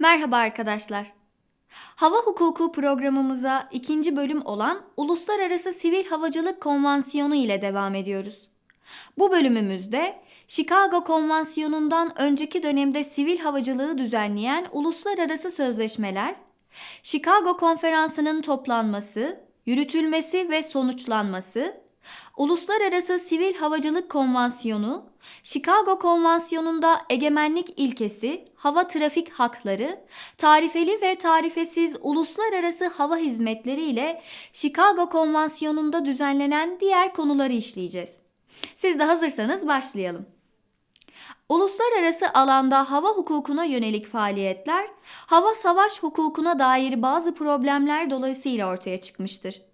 Merhaba arkadaşlar. Hava hukuku programımıza ikinci bölüm olan Uluslararası Sivil Havacılık Konvansiyonu ile devam ediyoruz. Bu bölümümüzde Chicago Konvansiyonu'ndan önceki dönemde sivil havacılığı düzenleyen uluslararası sözleşmeler, Chicago Konferansı'nın toplanması, yürütülmesi ve sonuçlanması, Uluslararası Sivil Havacılık Konvansiyonu, Chicago Konvansiyonu'nda egemenlik ilkesi, hava trafik hakları, tarifeli ve tarifesiz uluslararası hava hizmetleri ile Chicago Konvansiyonu'nda düzenlenen diğer konuları işleyeceğiz. Siz de hazırsanız başlayalım. Uluslararası alanda hava hukukuna yönelik faaliyetler, hava savaş hukukuna dair bazı problemler dolayısıyla ortaya çıkmıştır.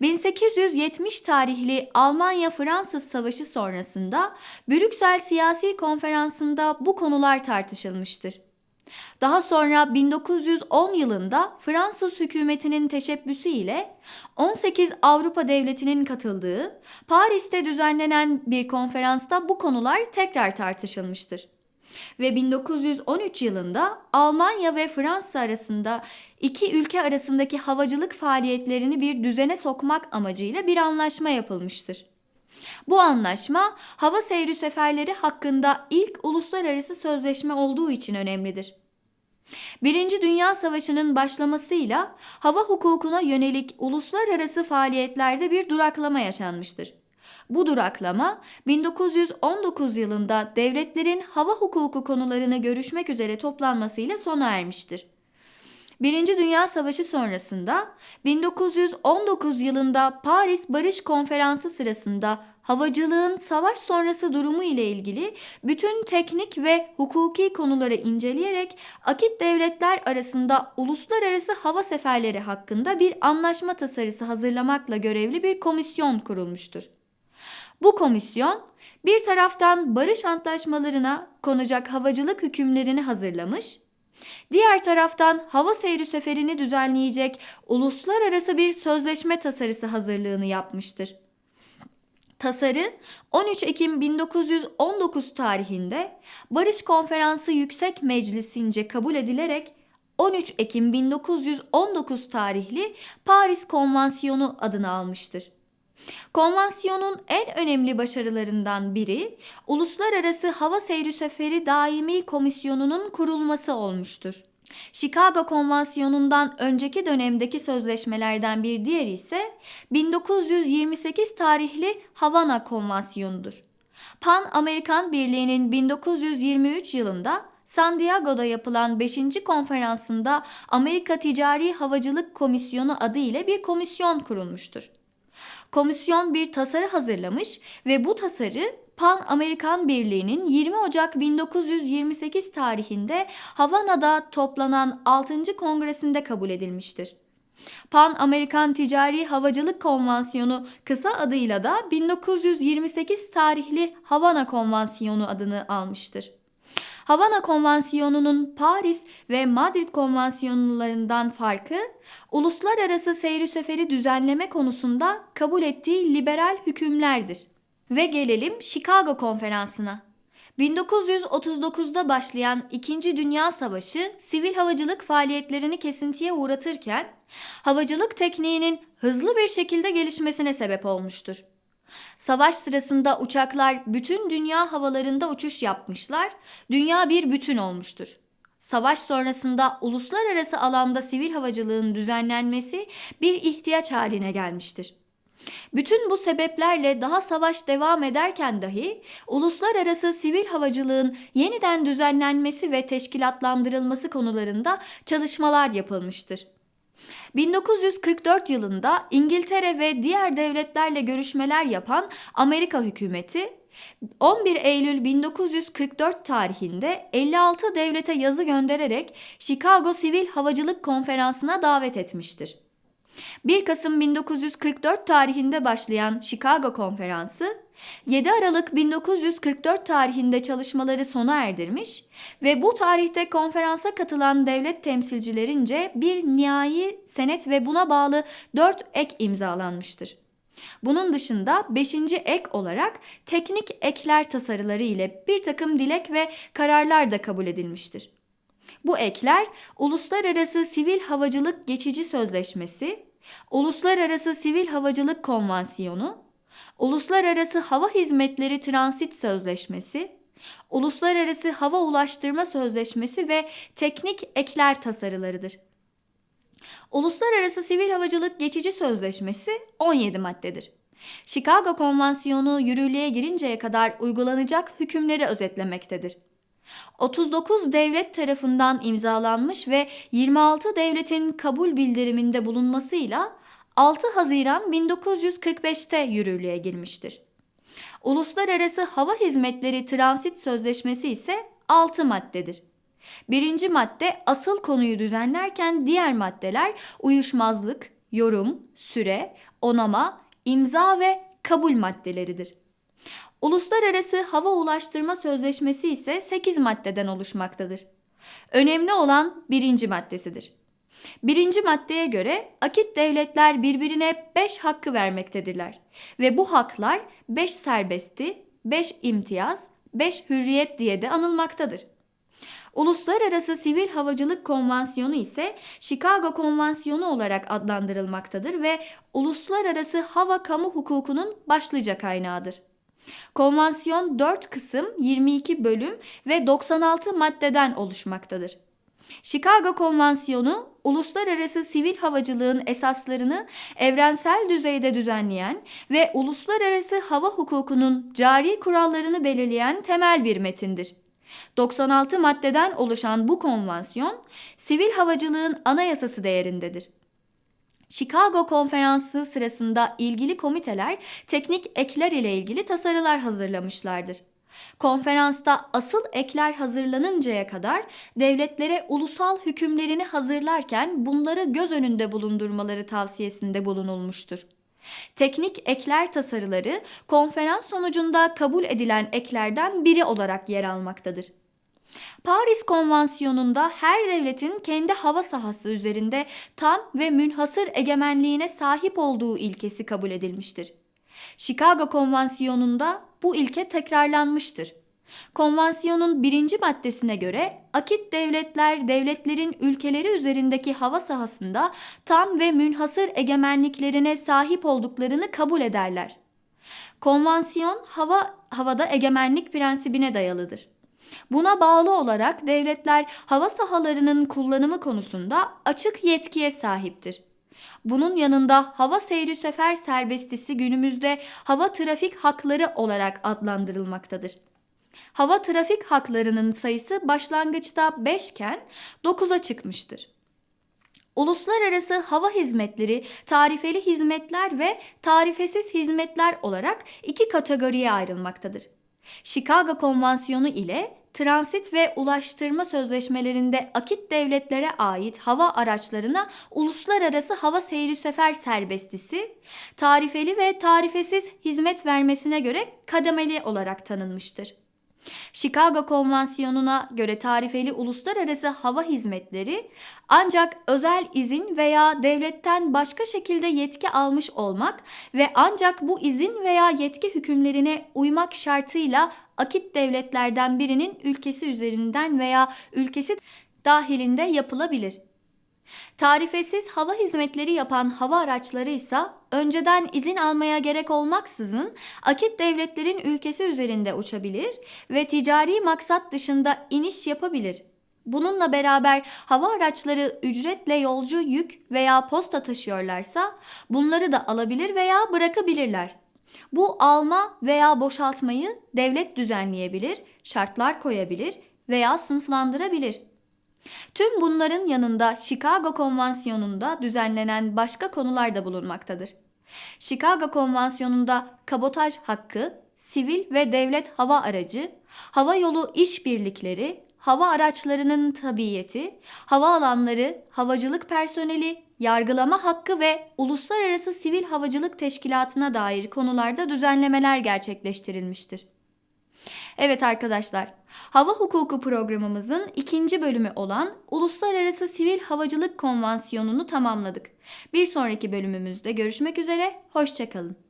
1870 tarihli Almanya-Fransız Savaşı sonrasında Brüksel Siyasi Konferansı'nda bu konular tartışılmıştır. Daha sonra 1910 yılında Fransız hükümetinin teşebbüsü ile 18 Avrupa devletinin katıldığı Paris'te düzenlenen bir konferansta bu konular tekrar tartışılmıştır. Ve 1913 yılında Almanya ve Fransa arasında iki ülke arasındaki havacılık faaliyetlerini bir düzene sokmak amacıyla bir anlaşma yapılmıştır. Bu anlaşma hava seyri seferleri hakkında ilk uluslararası sözleşme olduğu için önemlidir. Birinci Dünya Savaşı'nın başlamasıyla hava hukukuna yönelik uluslararası faaliyetlerde bir duraklama yaşanmıştır. Bu duraklama 1919 yılında devletlerin hava hukuku konularını görüşmek üzere toplanmasıyla sona ermiştir. Birinci Dünya Savaşı sonrasında 1919 yılında Paris Barış Konferansı sırasında havacılığın savaş sonrası durumu ile ilgili bütün teknik ve hukuki konuları inceleyerek akit devletler arasında uluslararası hava seferleri hakkında bir anlaşma tasarısı hazırlamakla görevli bir komisyon kurulmuştur. Bu komisyon bir taraftan barış antlaşmalarına konacak havacılık hükümlerini hazırlamış, diğer taraftan hava seyri seferini düzenleyecek uluslararası bir sözleşme tasarısı hazırlığını yapmıştır. Tasarı 13 Ekim 1919 tarihinde Barış Konferansı Yüksek Meclisi'nce kabul edilerek 13 Ekim 1919 tarihli Paris Konvansiyonu adını almıştır. Konvansiyonun en önemli başarılarından biri Uluslararası Hava Seyri Seferi Daimi Komisyonu'nun kurulması olmuştur. Chicago Konvansiyonu'ndan önceki dönemdeki sözleşmelerden bir diğeri ise 1928 tarihli Havana Konvansiyonu'dur. Pan Amerikan Birliği'nin 1923 yılında San Diego'da yapılan 5. konferansında Amerika Ticari Havacılık Komisyonu adı ile bir komisyon kurulmuştur. Komisyon bir tasarı hazırlamış ve bu tasarı Pan Amerikan Birliği'nin 20 Ocak 1928 tarihinde Havana'da toplanan 6. kongresinde kabul edilmiştir. Pan Amerikan Ticari Havacılık Konvansiyonu kısa adıyla da 1928 tarihli Havana Konvansiyonu adını almıştır. Havana Konvansiyonu'nun Paris ve Madrid konvansiyonlarından farkı uluslararası seyri seferi düzenleme konusunda kabul ettiği liberal hükümlerdir. Ve gelelim Chicago Konferansı'na. 1939'da başlayan İkinci Dünya Savaşı sivil havacılık faaliyetlerini kesintiye uğratırken havacılık tekniğinin hızlı bir şekilde gelişmesine sebep olmuştur. Savaş sırasında uçaklar bütün dünya havalarında uçuş yapmışlar, dünya bir bütün olmuştur. Savaş sonrasında uluslararası alanda sivil havacılığın düzenlenmesi bir ihtiyaç haline gelmiştir. Bütün bu sebeplerle daha savaş devam ederken dahi uluslararası sivil havacılığın yeniden düzenlenmesi ve teşkilatlandırılması konularında çalışmalar yapılmıştır. 1944 yılında İngiltere ve diğer devletlerle görüşmeler yapan Amerika hükümeti 11 Eylül 1944 tarihinde 56 devlete yazı göndererek Chicago Sivil Havacılık Konferansı'na davet etmiştir. 1 Kasım 1944 tarihinde başlayan Chicago Konferansı 7 Aralık 1944 tarihinde çalışmaları sona erdirmiş ve bu tarihte konferansa katılan devlet temsilcilerince bir nihai senet ve buna bağlı 4 ek imzalanmıştır. Bunun dışında 5. ek olarak teknik ekler tasarıları ile bir takım dilek ve kararlar da kabul edilmiştir. Bu ekler Uluslararası Sivil Havacılık Geçici Sözleşmesi, Uluslararası Sivil Havacılık Konvansiyonu, Uluslararası Hava Hizmetleri Transit Sözleşmesi, Uluslararası Hava Ulaştırma Sözleşmesi ve teknik ekler tasarılarıdır. Uluslararası Sivil Havacılık Geçici Sözleşmesi 17 maddedir. Chicago Konvansiyonu yürürlüğe girinceye kadar uygulanacak hükümleri özetlemektedir. 39 devlet tarafından imzalanmış ve 26 devletin kabul bildiriminde bulunmasıyla 6 Haziran 1945'te yürürlüğe girmiştir. Uluslararası Hava Hizmetleri Transit Sözleşmesi ise 6 maddedir. Birinci madde asıl konuyu düzenlerken diğer maddeler uyuşmazlık, yorum, süre, onama, imza ve kabul maddeleridir. Uluslararası Hava Ulaştırma Sözleşmesi ise 8 maddeden oluşmaktadır. Önemli olan birinci maddesidir. Birinci maddeye göre akit devletler birbirine 5 hakkı vermektedirler ve bu haklar 5 serbesti, 5 imtiyaz, 5 hürriyet diye de anılmaktadır. Uluslararası Sivil Havacılık Konvansiyonu ise Chicago Konvansiyonu olarak adlandırılmaktadır ve uluslararası hava kamu hukukunun başlıca kaynağıdır. Konvansiyon 4 kısım, 22 bölüm ve 96 maddeden oluşmaktadır. Chicago Konvansiyonu, uluslararası sivil havacılığın esaslarını evrensel düzeyde düzenleyen ve uluslararası hava hukukunun cari kurallarını belirleyen temel bir metindir. 96 maddeden oluşan bu konvansiyon, sivil havacılığın anayasası değerindedir. Chicago Konferansı sırasında ilgili komiteler teknik ekler ile ilgili tasarılar hazırlamışlardır. Konferansta asıl ekler hazırlanıncaya kadar devletlere ulusal hükümlerini hazırlarken bunları göz önünde bulundurmaları tavsiyesinde bulunulmuştur. Teknik ekler tasarıları konferans sonucunda kabul edilen eklerden biri olarak yer almaktadır. Paris Konvansiyonu'nda her devletin kendi hava sahası üzerinde tam ve münhasır egemenliğine sahip olduğu ilkesi kabul edilmiştir. Chicago Konvansiyonu'nda bu ilke tekrarlanmıştır. Konvansiyonun birinci maddesine göre akit devletler devletlerin ülkeleri üzerindeki hava sahasında tam ve münhasır egemenliklerine sahip olduklarını kabul ederler. Konvansiyon hava havada egemenlik prensibine dayalıdır. Buna bağlı olarak devletler hava sahalarının kullanımı konusunda açık yetkiye sahiptir. Bunun yanında hava seyri sefer serbestisi günümüzde hava trafik hakları olarak adlandırılmaktadır. Hava trafik haklarının sayısı başlangıçta 5 iken 9'a çıkmıştır. Uluslararası hava hizmetleri tarifeli hizmetler ve tarifesiz hizmetler olarak iki kategoriye ayrılmaktadır. Chicago Konvansiyonu ile transit ve ulaştırma sözleşmelerinde akit devletlere ait hava araçlarına uluslararası hava seyri sefer serbestisi, tarifeli ve tarifesiz hizmet vermesine göre kademeli olarak tanınmıştır. Chicago Konvansiyonu'na göre tarifeli uluslararası hava hizmetleri ancak özel izin veya devletten başka şekilde yetki almış olmak ve ancak bu izin veya yetki hükümlerine uymak şartıyla akit devletlerden birinin ülkesi üzerinden veya ülkesi dahilinde yapılabilir. Tarifesiz hava hizmetleri yapan hava araçları ise önceden izin almaya gerek olmaksızın akit devletlerin ülkesi üzerinde uçabilir ve ticari maksat dışında iniş yapabilir. Bununla beraber hava araçları ücretle yolcu yük veya posta taşıyorlarsa bunları da alabilir veya bırakabilirler. Bu alma veya boşaltmayı devlet düzenleyebilir, şartlar koyabilir veya sınıflandırabilir. Tüm bunların yanında Chicago Konvansiyonu'nda düzenlenen başka konular da bulunmaktadır. Chicago Konvansiyonu'nda kabotaj hakkı, sivil ve devlet hava aracı, hava yolu işbirlikleri, hava araçlarının tabiyeti, hava alanları, havacılık personeli, yargılama hakkı ve uluslararası sivil havacılık teşkilatına dair konularda düzenlemeler gerçekleştirilmiştir. Evet arkadaşlar, hava hukuku programımızın ikinci bölümü olan Uluslararası Sivil Havacılık Konvansiyonu'nu tamamladık. Bir sonraki bölümümüzde görüşmek üzere, hoşçakalın.